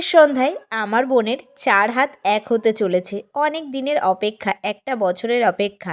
আজকের সন্ধ্যায় আমার বোনের চার হাত এক হতে চলেছে। অনেক দিনের অপেক্ষা, একটা বছরের অপেক্ষা।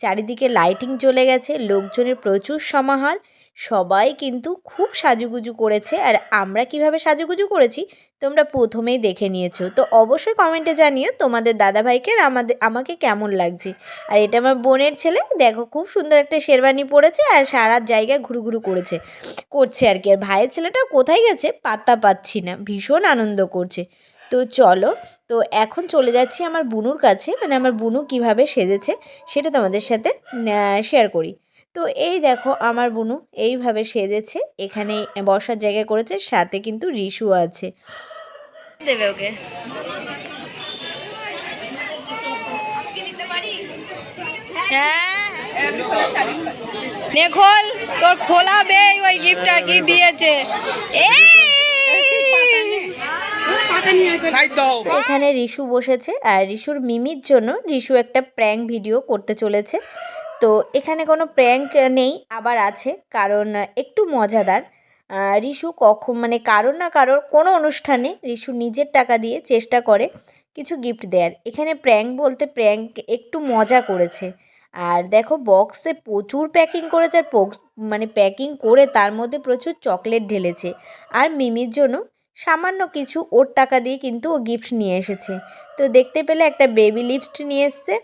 চারিদিকে লাইটিং চলে গেছে, লোকজনের প্রচুর সমাহার সবাই কিন্তু খুব সাজুগুজু করেছে আর আমরা কীভাবে সাজুগুজু করেছি তোমরা প্রথমেই দেখে নিয়েছো। তো অবশ্যই কমেন্টে জানিও তোমাদের দাদাভাইকে আর আমাদের আমাকে কেমন লাগছে। আর এটা আমার বোনের ছেলে, দেখো খুব সুন্দর একটা শেরবানি পরেছে আর সারা জায়গায় ঘুরু ঘুরু করেছে, করছে আর কি। আর ভাইয়ের ছেলেটা কোথায় গেছে পাত্তা পাচ্ছি না, ভীষণ আনন্দ করছে। তো চলো, তো এখন চলে যাচ্ছি আমার বুনুর কাছে মানে আমার বুনু কীভাবে সেজেছে সেটা তোমাদের সাথে শেয়ার করি। তো এই দেখো আমার বুনু এইভাবে সেজেছে। এখানে বসার জায়গা করেছে সাথে কিন্তু রিশু আছে। দেবে ওকে। হ্যাঁ। খোল তোর খোলাবে ওই গিফটটা কি দিয়েছে। এখানে রিশু বসেছে আর রিশুর মিমির জন্য রিশু একটা প্র্যাঙ্ক ভিডিও করতে চলেছে। তো এখানে কোনো প্র্যাঙ্ক নেই, আবার আছে, কারণ একটু মজাদার। রিশু কখন মানে কারোর না কারোর, কোনো অনুষ্ঠানে রিশু নিজের টাকা দিয়ে চেষ্টা করে কিছু গিফট দেওয়ার এখানে প্র্যাঙ্ক বলতে প্র্যাঙ্ক একটু মজা করেছে। আর দেখো বক্সে প্রচুর প্যাকিং করেছে, আর মানে প্যাকিং করে তার মধ্যে প্রচুর চকলেট ঢেলেছে। আর মিমির জন্য সামান্য কিছু ওর টাকা দিয়ে কিন্তু ও গিফট নিয়ে এসেছে। তো দেখতে পেলে একটা বেবি লিপস্ট নিয়ে এসছে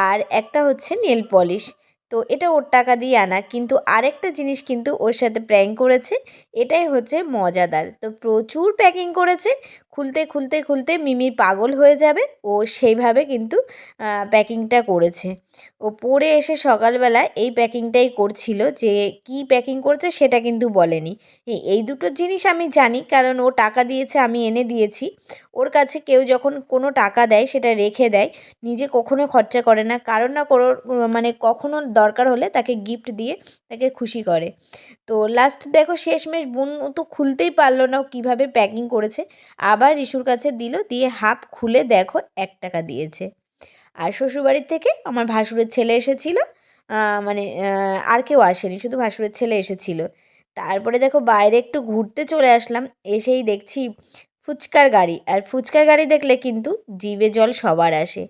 আর একটা হচ্ছে নেল পলিশ। তো এটা ওর টাকা দিয়ে আনা। কিন্তু আরেকটা জিনিস কিন্তু ওর সাথে প্র্যাঙ্ক করেছে, এটাই হচ্ছে মজাদার। তো প্রচুর প্যাকিং করেছে খুলতে খুলতে খুলতে মিমির পাগল হয়ে যাবে। ও সেইভাবে কিন্তু প্যাকিংটা করেছে। ও পরে এসে সকালবেলা এই প্যাকিংটাই করছিল যে, কি প্যাকিং করেছে সেটা কিন্তু বলেনি। এই দুটো জিনিস আমি জানি, কারণ ও টাকা দিয়েছে, আমি এনে দিয়েছি। ওর কাছে কেউ যখন কোনো টাকা দেয়, সেটা রেখে দেয়, নিজে কখনো খরচা করে না। কারণ না, কোনো মানে কখনো দরকার হলে তাকে গিফট দিয়ে তাকে খুশি করে। তো লাস্ট দেখো শেষমেশ বোন তো খুলতেই পারল না কীভাবে প্যাকিং করেছে। আবার রিশুর কাছে দিল, দিয়ে হাফ খুলে দেখো এক টাকা দিয়েছে। আর শ্বশুরবাড়ির থেকে আমার ভাসুরের ছেলে এসেছিল মানে আর কেউ আসেনি, শুধু ভাসুরের ছেলে এসেছিল। তারপরে দেখো বাইরে একটু ঘুরতে চলে আসলাম, এসেই দেখছি ফুচকার গাড়ি। আর ফুচকার গাড়ি দেখলে কিন্তু জিভে জল সবার আসে।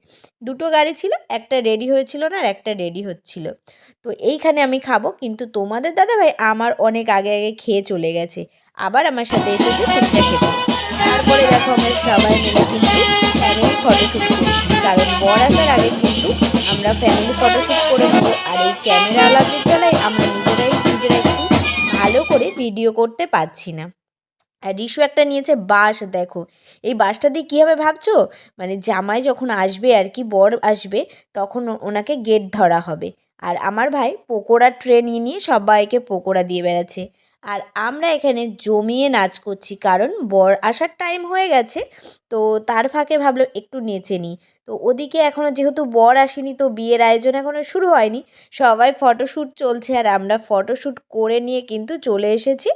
দুটো গাড়ি ছিল, একটা রেডি হয়েছিল না আর একটা রেডি হচ্ছিল। তো এইখানে আমি খাব, কিন্তু তোমাদের দাদাভাই আমার অনেক আগে আগে খেয়ে চলে গেছে। আবার আমার সাথে এসেছে ফুচকা খেতে। তারপরে দেখো আমরা সবাই মিলে কিন্তু ফ্যামিলি ফটোশ্যুট করেছি। কারণ বর আসার আগে কিন্তু আমরা ফ্যামিলি ফটোশ্যুট করে নেব। আর এই ক্যামেরা আলাদের জ্বালায় আমরা নিজেরাই নিজেরা একটু ভালো করে ভিডিও করতে পারছি না। আর রিশু একটা নিয়েছে বাস দেখো। এই বাসটা দিয়ে কী হবে ভাবছ? মানে জামাই যখন আসবে আর কি, বর আসবে, তখন ওনাকে গেট ধরা হবে। আর আমার ভাই পকোড়া ট্রে নিয়ে নিয়ে সবাইকে পকোড়া দিয়ে বেড়াচ্ছে। আর আমরা এখানে জমিয়ে নাচ করছি কারণ বর আসার টাইম হয়ে গেছে। তো তার ফাঁকে ভাবলাম একটু নেচে নিই। তো ওদিকে এখনও যেহেতু বর আসেনি তো বিয়ের আয়োজন এখনও শুরু হয়নি। সবাই ফটোশ্যুট চলছে আর আমরা ফটোশ্যুট করে নিয়ে কিন্তু চলে এসেছি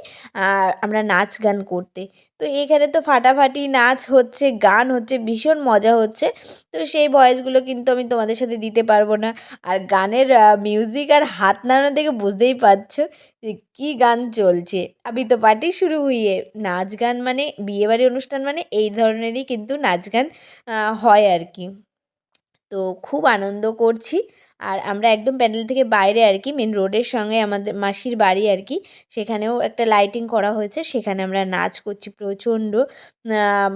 আর আমরা নাচ গান করতে। তো এখানে তো ফাটাফাটি নাচ হচ্ছে, গান হচ্ছে, ভীষণ মজা হচ্ছে। তো সেই ভয়েসগুলো কিন্তু আমি তোমাদের সাথে দিতে পারব না। আর গানের মিউজিক আর হাত নাড়ানো দেখে বুঝতেই পারছ যে কী গান চলছে। আবি তো পার্টি শুরু হইয়ে, নাচ গান মানে বিয়েবাড়ি অনুষ্ঠান মানে এই ধরনেরই কিন্তু নাচ গান হয় আর কি তো খুব আনন্দ করছি। আর আমরা একদম প্যান্ডেল থেকে বাইরে আর কি মেন রোডের সঙ্গে আমাদের মাসির বাড়ি আর কি সেখানেও একটা লাইটিং করা হয়েছে। সেখানে আমরা নাচ করছি প্রচণ্ড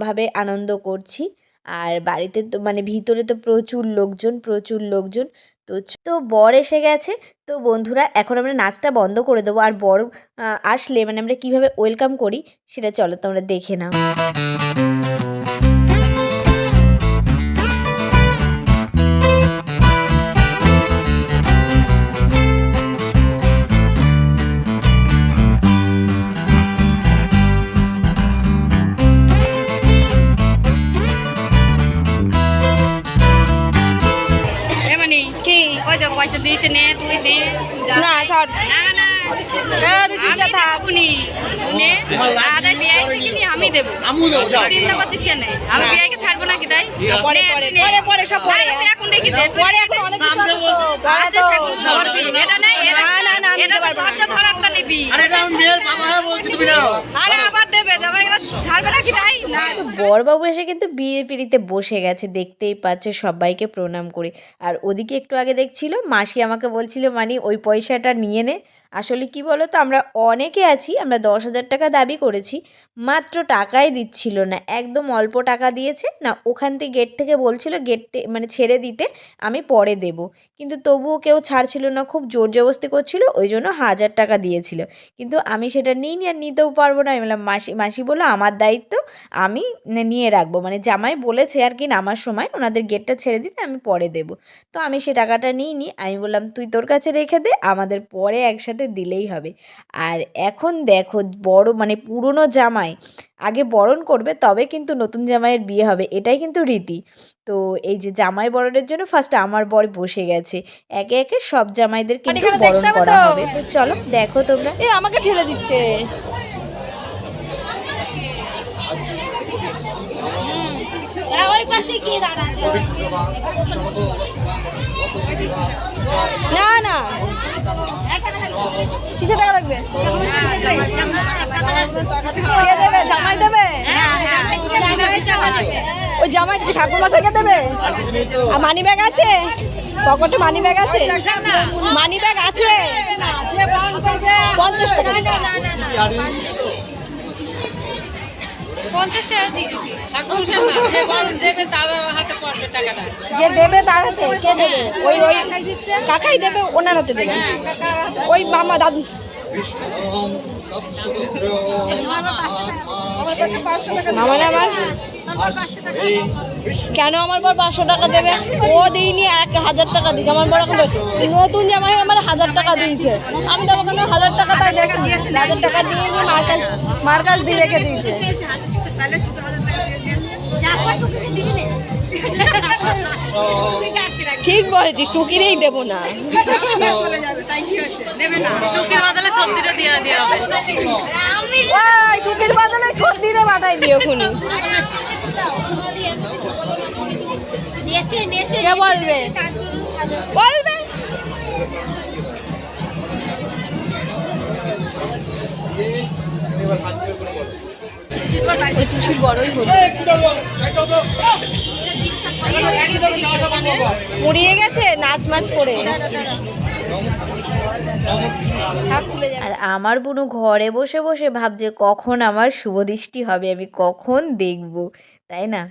ভাবে আনন্দ করছি। আর বাড়িতে তো মানে ভিতরে তো প্রচুর লোকজন প্রচুর লোকজন। তো তো বর এসে গেছে। তো বন্ধুরা, এখন আমরা নাচটা বন্ধ করে দেবো। আর বর আসলে মানে আমরা কীভাবে ওয়েলকাম করি, সেটা চলো তোমরা দেখে নাও। তো পয়সা দিয়েছে নে তুই নে যা। না সর না না আমি দেবো নি নে আদায় থেকে নিয়ে আমি দেবো আমু দেবো। যা চিন্তা করছিস কেন? আমি বিয়েকে ছাড়বো নাকি তাই? পরে পরে পরে পরে সব পরে। এখন দেখি পরে এখন অনেক কিছু আছে। তো, পরে তো- সেগুলো করবি। এটা নাই এটা না, না, না, এটা দিতে তো পারব না। খরচা ধরার তা নিবি। আরে এটা আমি মেয়ের বাবা হয়ে বলছি তুমি না আরে আবার দেবে যাবে এবার ছাড়বে নাকি তাই? না। বরবাবু এসে কিন্তু বিয়ের পিড়িতে বসে গেছে দেখতেই পাচ্ছে সবাইকে প্রণাম করে। আর ওদিকে একটু আগে দেখছিল মাসি আমাকে বলছিল মানে ওই পয়সাটা নিয়ে নে আসলে কি বলো তো আমরা অনেকে আছি, আমরা দশ হাজার টাকা দাবি করেছি, মাত্র টাকাই দিচ্ছিল না। একদম অল্প টাকা দিয়েছে, না, ওখান থেকে গেট থেকে বলছিল গেট মানে ছেড়ে দিতে আমি পরে দেব। কিন্তু তবুও কেউ ছাড়ছিল না, খুব জোর জবস্তি করছিল, ওই জন্য হাজার টাকা দিয়েছিল। কিন্তু আমি সেটা নিই আর নিতেও পারব না। আমি বললাম, মাসি মাসি বলল, আমার দায়িত্ব আমি নিয়ে রাখব। মানে জামাই বলেছে আর কি নামার সময়, ওনাদের গেটটা ছেড়ে দিতে আমি পরে দেব। তো আমি সে টাকাটা নিই নি আমি বললাম, তুই তোর কাছে রেখে দে, আমাদের পরে একসাথে দিলেই হবে। আর এখন দেখো বড় মানে পুরনো জামাই আগে বরণ করবে তবে কিন্তু নতুন জামাইয়ের বিয়ে হবে এটাই কিন্তু রীতি। তো এই যে জামাই বরণের জন্য ফার্স্ট আমার বর বসে গেছে একে একে সব জামাইদের কিন্তু বরণ করা হবে। তো চলো দেখো তোমরা। এ আমাকে ঠেলে দিচ্ছে। ওই পাশে কি কিসে টাকা লাগবে? কে দেবে? জামাই দেবে? ওই জামাই ঠাকুর মশাইকে দেবে? আর মানি ব্যাগ আছে? পকেটে মানি ব্যাগ আছে? মানি ব্যাগ আছে? পঞ্চাশ টাকা। পঞ্চাশ টাকা দিয়ে যে দেবে তার হাতে পড়বে টাকাটা। যে দেবে তার হাতে কে দেবে? ওই ওই কাকাই দেবে ওনার হাতে দেবে। ওই মামা দাদু। মামা না আমার? কেন আমার বর পাঁচশো টাকা দেবে? ও দিইনি এক হাজার টাকা দিয়েছে। আমার বড় এখন নতুন জামাই আমার হাজার টাকা দিয়েছে। আমি তো ওখানে হাজার টাকা তাই দেখে হাজার টাকা দিয়ে মার কাছ মার কাছ দিয়ে রেখে দিয়েছে। ঠিক বলেছিস টুকিরেই দেবো না। টুকির বদলে ছত্রিরে বাটাই দিও খুনি কে বলবে? বলবে? ওই টুসির বড়ই হলো। মুড়িয়ে গেছে নাচ মাচ করে। থাক খুলে যাবে। আর আমার বুনু ঘরে বসে বসে ভাবছে কখন আমার শুভদৃষ্টি হবে আমি কখন দেখব তাই না?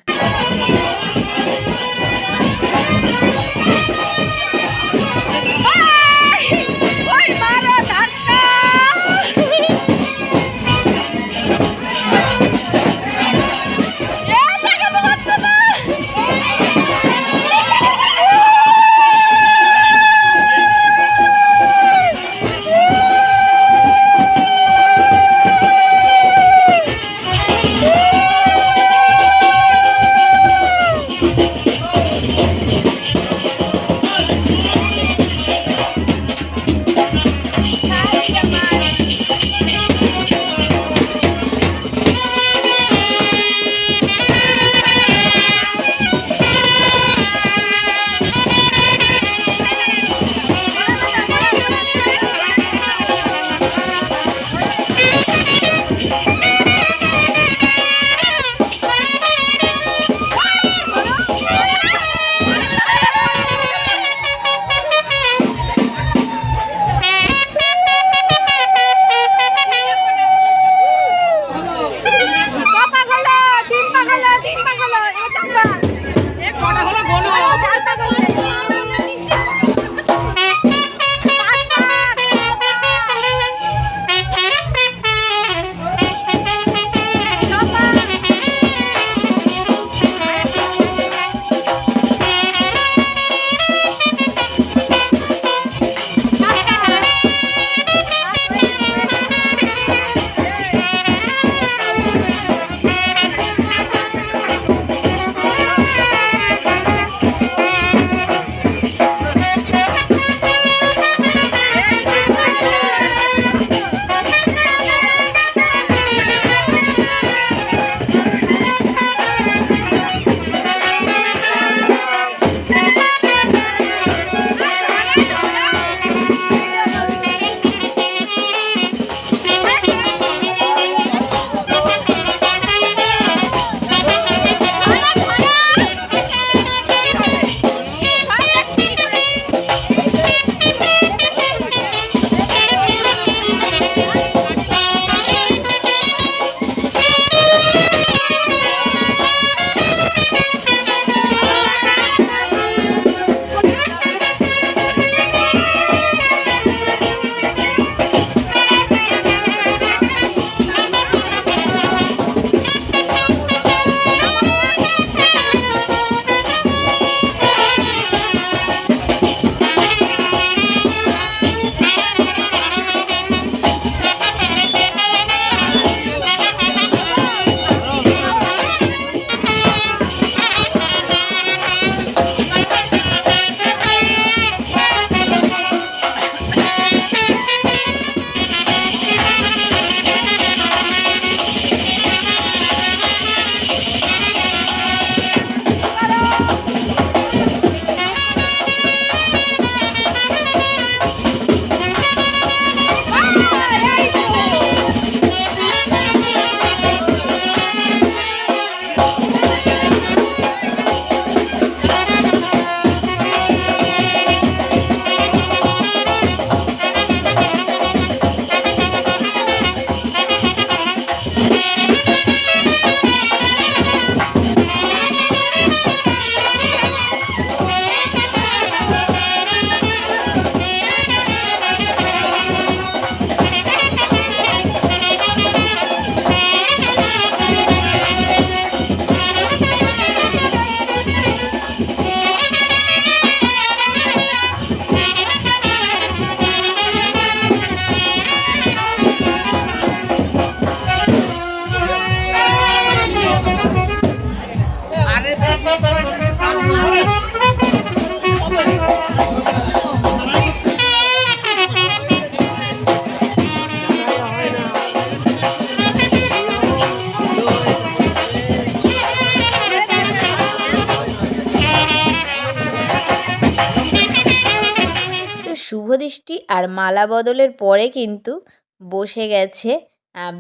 আর মালা বদলের পরে কিন্তু বসে গেছে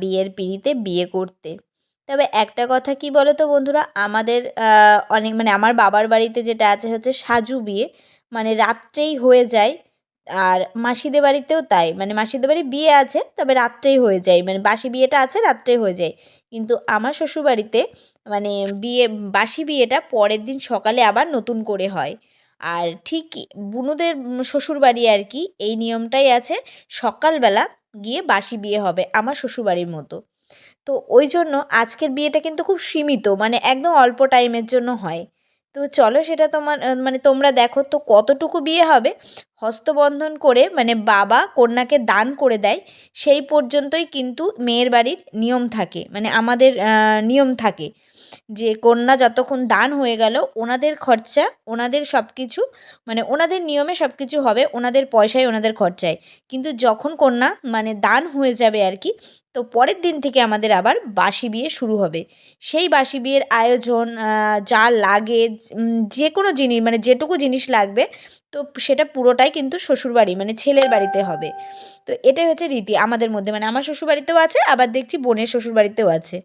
বিয়ের পিঁড়িতে বিয়ে করতে। তবে একটা কথা কি বলো তো বন্ধুরা? আমাদের অনেক মানে আমার বাবার বাড়িতে যেটা আছে হচ্ছে সাজু বিয়ে। মানে রাত্রেই হয়ে যায়, আর মাসিদের বাড়িতেও তাই। মানে মাসিদের বাড়ি বিয়ে আছে, তবে রাত্রেই হয়ে যায়। মানে বাসি বিয়েটা আছে, রাত্রেই হয়ে যায়। কিন্তু আমার শ্বশুরবাড়িতে মানে বিয়ে, বাসি বিয়েটা পরের দিন সকালে আবার নতুন করে হয়। আর ঠিক বুনুদের শ্বশুরবাড়ি আর কি, এই নিয়মটাই আছে। সকালবেলা গিয়ে বাসি বিয়ে হবে আমার শ্বশুরবাড়ির মতো। তো ওই জন্য আজকের বিয়েটা কিন্তু খুব সীমিত মানে একদম অল্প টাইমের জন্য হয়। তো চলো সেটা তোমার মানে তোমরা দেখো তো কতটুকু বিয়ে হবে। হস্তবন্ধন করে মানে বাবা কন্যাকে দান করে দেয়, সেই পর্যন্তই কিন্তু মেয়ের বাড়ির নিয়ম থাকে মানে আমাদের নিয়ম থাকে। যে কন্যা যতক্ষণ দান হয়ে গেল, ওনাদের খরচা, ওনাদের সব কিছু মানে ওনাদের নিয়মে সব কিছু হবে, ওনাদের পয়সায় ওনাদের খরচায়। কিন্তু যখন কন্যা মানে দান হয়ে যাবে আর কি তো পরের দিন থেকে আমাদের আবার বাসি বিয়ে শুরু হবে। সেই বাসি বিয়ের আয়োজন যা লাগে যে কোনো জিনিস মানে যেটুকু জিনিস লাগবে, তো সেটা পুরোটাই কিন্তু শ্বশুরবাড়ি মানে ছেলের বাড়িতে হবে। তো এটাই হচ্ছে রীতি আমাদের মধ্যে মানে আমার শ্বশুরবাড়িতেও আছে, আবার দেখছি বোনের শ্বশুরবাড়িতেও আছে।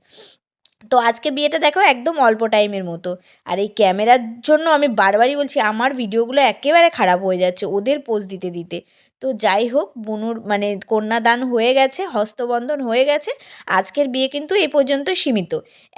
তো আজকে বিয়েটা দেখো একদম অল্প টাইমের মতো। আর এই ক্যামেরার জন্য আমি বারবারই বলছি, আমার ভিডিওগুলো একেবারে খারাপ হয়ে যাচ্ছে ওদের পোজ দিতে দিতে। তো যাই হোক, বুনুর মানে কন্যাদান হয়ে গেছে, হস্তবন্ধন হয়ে গেছে, আজকের বিয়ে কিন্তু এ পর্যন্ত সীমিত।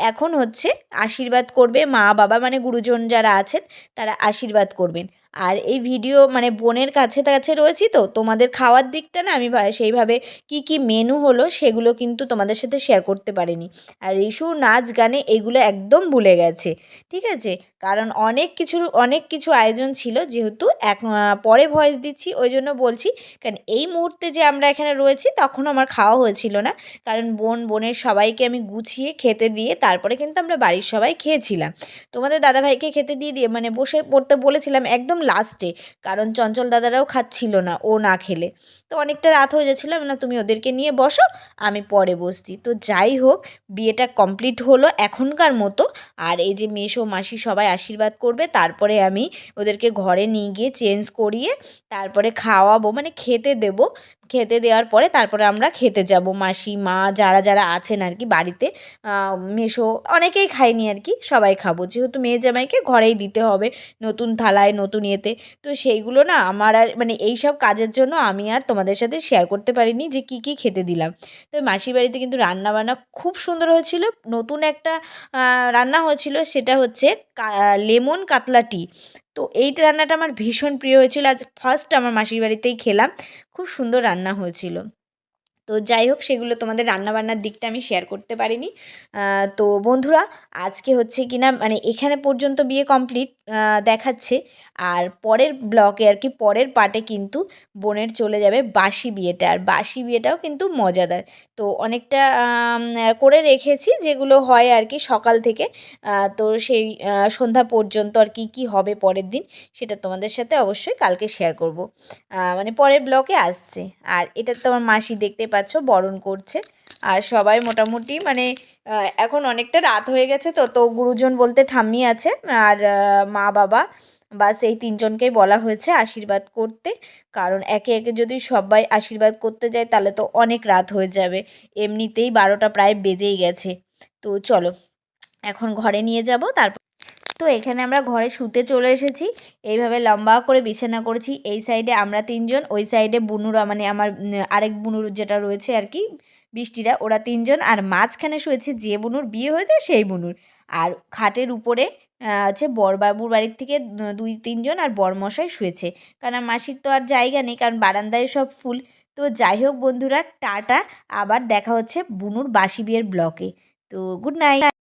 এখন হচ্ছে আশীর্বাদ করবে মা বাবা মানে গুরুজন যারা আছেন, তারা আশীর্বাদ করবেন। আর এই ভিডিও মানে বোনের কাছে কাছে রয়েছি তো, তোমাদের খাওয়ার দিকটা না আমি সেইভাবে কি কি মেনু হলো সেগুলো কিন্তু তোমাদের সাথে শেয়ার করতে পারিনি। আর রিশু নাচ গানে এগুলো একদম ভুলে গেছে, ঠিক আছে? কারণ অনেক কিছুর অনেক কিছু আয়োজন ছিল যেহেতু এক পরে ভয়েস দিচ্ছি, ওই জন্য বলছি, কারণ এই মুহূর্তে যে আমরা এখানে রয়েছি তখন আমার খাওয়া হয়েছিল না। কারণ বোন, বোনের সবাইকে আমি গুছিয়ে খেতে দিয়ে তারপরে কিন্তু আমরা বাড়ির সবাই খেয়েছিলাম। তোমাদের দাদাভাইকে খেতে দিয়ে দিয়ে মানে বসে পড়তে বলেছিলাম, একদম লাস্টে কারণ চঞ্চল দাদারাও খাচ্ছিল না, ও না খেলে। তো অনেকটা রাত হয়ে যাচ্ছিল না তুমি ওদেরকে নিয়ে বসো, আমি পরে বসতি তো যাই হোক, বিয়েটা কমপ্লিট হলো এখনকার মতো। আর এই যে মেসো মাসি সবাই আশীর্বাদ করবে, তারপরে আমি ওদেরকে ঘরে নিয়ে গিয়ে চেঞ্জ করিয়ে, তারপরে খাওয়াবো মানে খেতে দেবো। খেতে দেওয়ার পরে তারপরে আমরা খেতে যাব। মাসি, মা যারা যারা আছেন আর কি বাড়িতে মেসো অনেকেই খাইনি আর কি, সবাই খাব। যেহেতু মেয়ে জামাইকে ঘরেই দিতে হবে, নতুন থালায়, নতুন ইয়েতে। তো সেইগুলো না আমার আর মানে এই সব কাজের জন্য আমি আর তোমাদের সাথে শেয়ার করতে পারিনি যে কি কি খেতে দিলাম। তো মাসির বাড়িতে কিন্তু রান্না বান্না খুব সুন্দর হয়েছিল। নতুন একটা রান্না হয়েছিল, সেটা হচ্ছে লেমন কাতলা টি তো এই রান্নাটা আমার ভীষণ প্রিয় হয়েছিল। আজ ফার্স্ট আমার মাসির বাড়িতেই খেলাম। খুব সুন্দর রান্না হয়েছিল। তো যাই হোক, সেগুলো তোমাদের রান্নাবান্নার দিকটা আমি শেয়ার করতে পারিনি। তো বন্ধুরা, আজকে হচ্ছে কিনা মানে এখানে পর্যন্ত বিয়ে কমপ্লিট দেখাচ্ছে। আর পরের ব্লকে আর কি, পরের পার্টে কিন্তু বোনের চলে যাবে বাসি বিয়েটা। আর বাসি বিয়েটাও কিন্তু মজাদার। তো অনেকটা করে রেখেছি, যেগুলো হয় আর কি সকাল থেকে। তো সেই সন্ধ্যা পর্যন্ত আর কি কি হবে পরের দিন, সেটা তোমাদের সাথে অবশ্যই কালকে শেয়ার করব। মানে পরের ব্লকে আসছে। আর এটা তো আমার মাসি দেখতে পাচ্ছ। বরণ করছে। আর সবাই মোটামুটি মানে এখন অনেকটা রাত হয়ে গেছে তো তো গুরুজন বলতে ঠাম্মি আছে, আর মা বাবা। বাস এই তিনজনকেই বলা হয়েছে আশীর্বাদ করতে। কারণ একে একে যদি সবাই আশীর্বাদ করতে যায়, তাহলে তো অনেক রাত হয়ে যাবে। এমনিতেই বারোটা প্রায় বেজেই গেছে। তো চলো, এখন ঘরে নিয়ে যাব, তারপর তো এখানে আমরা ঘরে শুতে চলে এসেছি। এইভাবে লম্বা করে বিছানা করেছি। এই সাইডে আমরা তিনজন, ওই সাইডে বুনুরা মানে আমার আরেক বুনুর যেটা রয়েছে আর কি, বৃষ্টিরা, ওরা তিনজন। আর মাঝখানে শুয়েছে যে বুনুর বিয়ে হয়েছে, সেই বুনুর। আর খাটের উপরে হচ্ছে বরবাবুর বাড়ির থেকে দুই তিনজন আর বরমশাই শুয়েছে। কারণ মাসির তো আর জায়গা নেই, কারণ বারান্দায় সব ফুল। তো যাই হোক বন্ধুরা, টাটা। আবার দেখা হচ্ছে বুনুর বাসি বিয়ের ব্লকে। তো গুড নাইট।